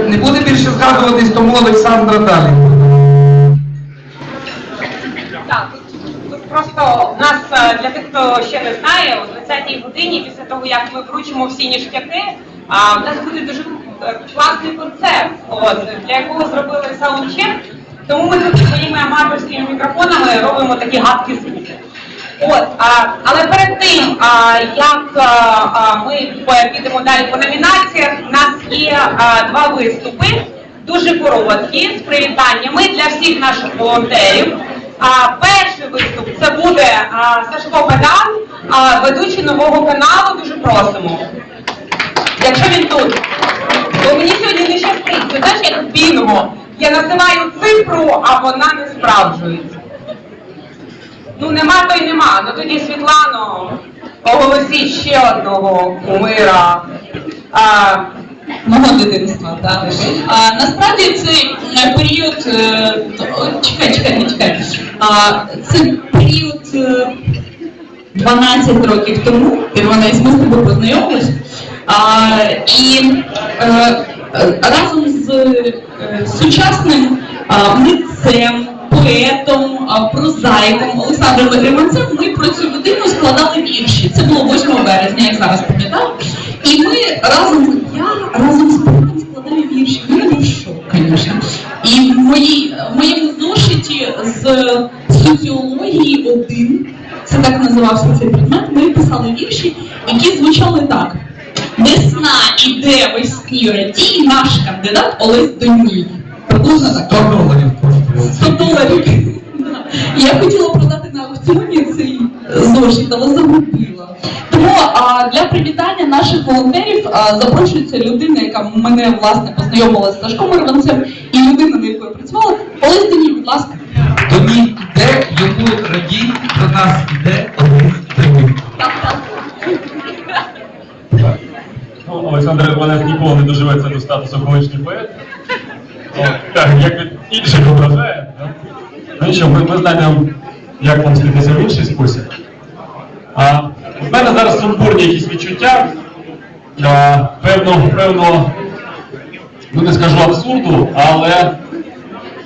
Не буде більше згадуватись, тому Олександра далі. Просто у нас е, для тих, хто ще не знає, о 20-й годині, після того як ми вручимо всі ніштяки, а в нас буде дуже е, класний концерт, от, для якого зробили саундчек. Тому ми тут своїми аматорськими мікрофонами робимо такі гадкі звуки. От, а, але перед тим, як ми підемо далі по номінаціях, у нас є два виступи, дуже короткі, з привітаннями для всіх наших волонтерів. Перший виступ це буде Сашко Бадан, ведучий нового каналу. Дуже просимо. Якщо він тут, бо мені сьогодні не щастить. Це знаєш, як бінго. Я називаю цифру, а вона не справджується. Ну нема, то й нема. Ну тоді Світлано, оголосіть ще одного кумира. А, Мого дитинства, так. А, насправді цей е, період. е, чекай, чекай, чекай. А, це період е, 12 років тому, Іванець, ми з тобою познайомились. А, і е, е, разом з е, сучасним а, митцем, поетом, а, прозаїком Олександром Риманцем ми про цю людину складали вірші. Було 8 березня, як зараз пам'ятаю. І ми разом, я разом з поетом складаю вірші. Мене був шок, звісно. І в, моїй, в моєму зошиті з соціології 1, це так називався цей предмет, ми писали вірші, які звучали так. Весна іде весні радій, наш кандидат Олесь Доній. Приблизно так. Зошит, загубила. Тому а, для привітання наших волонтерів а, запрошується людина, яка мене власне познайомила з Сашком Ірванцем, і людина, на яку я працювала. Олесь Деній, будь ласка. Тоді йде, йому радій, до нас йде один день. Так, так. Ну, Олександр Іванець ніколи не доживеться до статусу колишній поет. О, Так, як він інших ображає. да? Ну що, ми, ми знайдемо, як вам слідиться в інший спосіб. В мене зараз сумбурні якісь відчуття. А, певно, певно, ну не скажу абсурду, але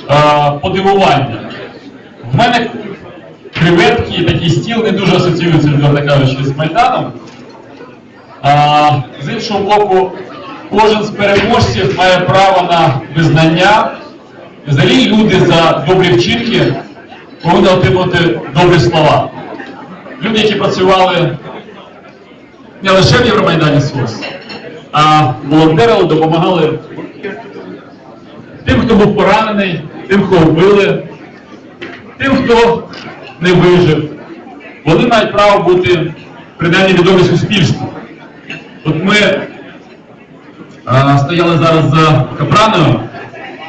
а, подивування. В мене креветки, такий стіл не дуже асоціюються, відверто кажучи, з Майданом. А, з іншого боку, кожен з переможців має право на визнання. Взагалі люди за добрі вчинки повинні отримувати добрі слова. Люди, які працювали не лише в Євромайдані СОС, а волонтерили, допомагали тим, хто був поранений, тим, хто вбили, тим, хто не вижив. Вони мають право бути принаймні відомі суспільству. От ми а, стояли зараз за Капраною,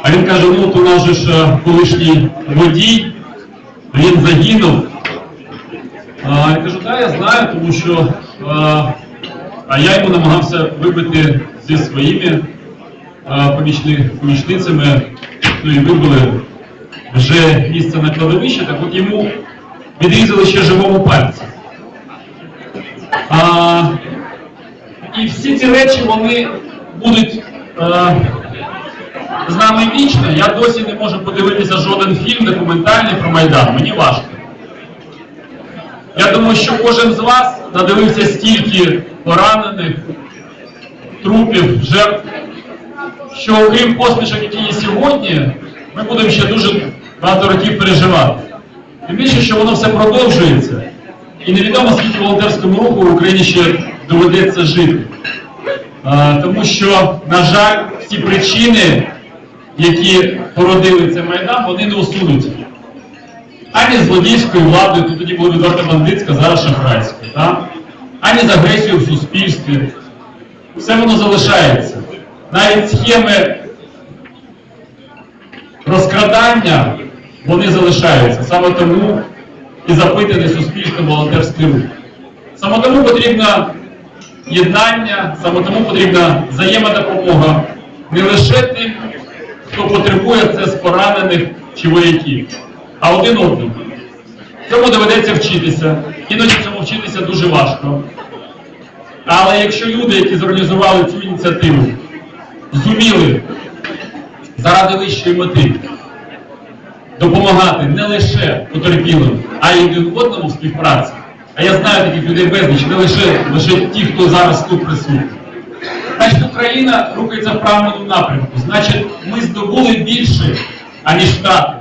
а він каже, ну от у нас же ж колишній водій, він загинув. А, я кажу, так, я знаю, тому що а, а я йому намагався вибити зі своїми а, помічни, помічницями, ну і вибили вже місце на кладовище, так от йому відрізали ще живому пальці. А, і всі ці речі вони будуть е, з нами вічно. Я досі не можу подивитися жоден фільм документальний про Майдан. Мені важко. Я думаю, що кожен з вас надивився стільки поранених, трупів, жертв, що окрім посмішок, які є сьогодні, ми будемо ще дуже багато років переживати. Тим більше, що воно все продовжується. І невідомо, скільки волонтерському руху в Україні ще доведеться жити. А, тому що, на жаль, всі причини, які породили цей майдан, вони не усунуті. Ані з злодійською владою, тут тоді була відверта бандитська, зараз шахрайська, так? ані з агресією в суспільстві. Все воно залишається. Навіть схеми розкрадання, вони залишаються. Саме тому і запитаний суспільством волонтерський рух. Саме тому потрібно єднання, саме тому потрібна взаємодопомога не лише тим, хто потребує це з поранених чи вояків, а один одному. Цьому доведеться вчитися, іноді цьому вчитися дуже важко. Але якщо люди, які зорганізували цю ініціативу, зуміли заради вищої мети допомагати не лише потерпілим, а й один одному в співпраці. А я знаю таких людей безліч, не лише, лише ті, хто зараз тут присутні. Значить, Україна рухається в правильному напрямку. Значить, ми здобули більше, аніж втратили.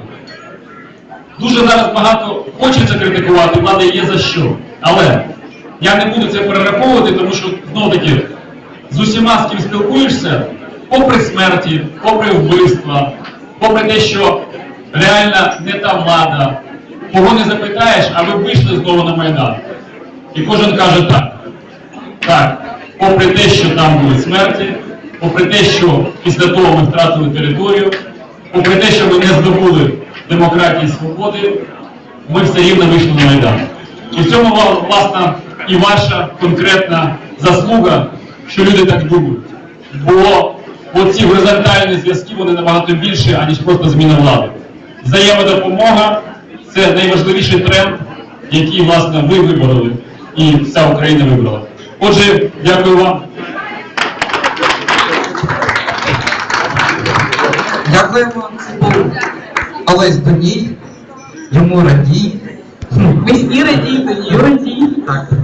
Дуже зараз багато хочеться критикувати, влади є за що. Але я не буду це перераховувати, тому що знову таки з усіма, з ким спілкуєшся, попри смерті, попри вбивства, попри те, що реально не та влада, кого не запитаєш, а ви вийшли знову на Майдан. І кожен каже так. Так, попри те, що там були смерті, попри те, що після того ми втратили територію, попри те, що ми не здобули демократії і свободи, ми все рівно вийшли на Майдан. І в цьому, власне, і ваша конкретна заслуга, що люди так думають. Бо оці горизонтальні зв'язки, вони набагато більше, аніж просто зміна влади. Взаємодопомога це найважливіший тренд, який, власне, ви вибороли і вся Україна вибрала. Отже, дякую вам. Дякуємо. Це був Олесь Йому радій. Ми всі радіємо, радій. Так.